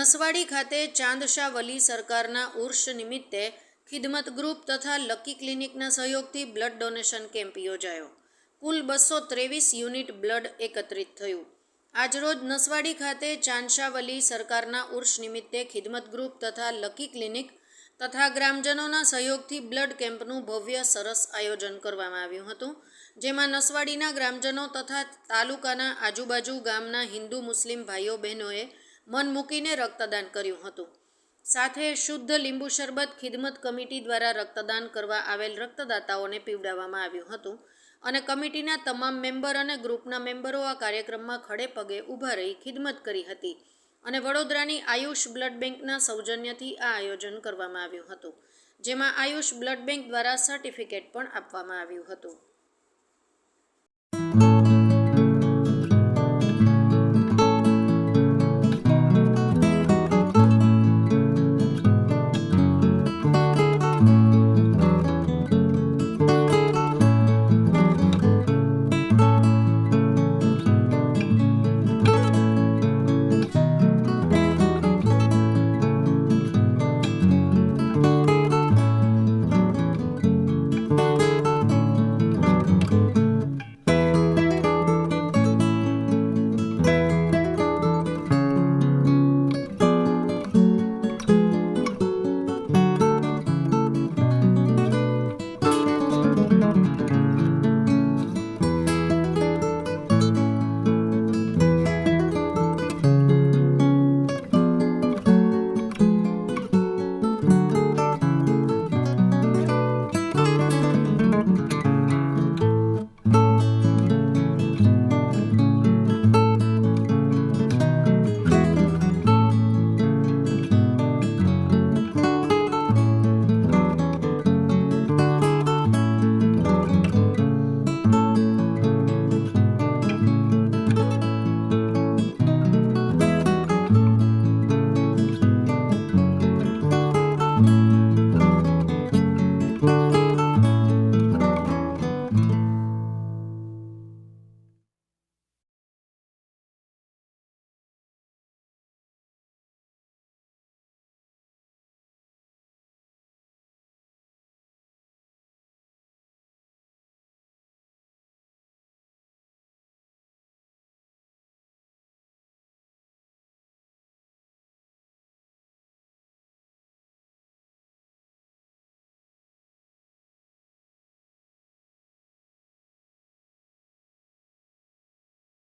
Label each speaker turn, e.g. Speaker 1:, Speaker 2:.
Speaker 1: નસવાડી ખાતે ચાંદશા વલી સરકારના ઉર્ષ નિમિત્તે ખિદમત ગ્રુપ તથા લકી ક્લિનિકના સહયોગથી બ્લડ ડોનેશન કેમ્પ યોજાયો. કુલ બસો ત્રેવીસ યુનિટ બ્લડ એકત્રિત થયું. આજરોજ નસવાડી ખાતે ચાંદશાવલી સરકારના ઉર્ષ નિમિત્તે ખિદમત ગ્રુપ તથા લકી ક્લિનિક તથા ગ્રામજનોના સહયોગથી બ્લડ કેમ્પનું ભવ્ય સરસ આયોજન કરવામાં આવ્યું હતું, જેમાં નસવાડીના ગ્રામજનો તથા તાલુકાના આજુબાજુ ગામના હિન્દુ મુસ્લિમ ભાઈઓ બહેનોએ મન મૂકીને રક્તદાન કર્યું હતું. સાથે શુદ્ધ લીંબુ શરબત ખિદમત કમિટી દ્વારા રક્તદાન કરવા આવેલ રક્તદાતાઓને પીવડાવવામાં આવ્યું હતું અને કમિટીના તમામ મેમ્બર અને ગ્રુપના મેમ્બરો આ કાર્યક્રમમાં ખડે પગે ઊભા રહી ખિદમત કરી હતી અને વડોદરાની આયુષ બ્લડ બેંકના સૌજન્યથી આ આયોજન કરવામાં આવ્યું હતું, જેમાં આયુષ બ્લડ બેંક દ્વારા સર્ટિફિકેટ પણ આપવામાં આવ્યું હતું. Thank you.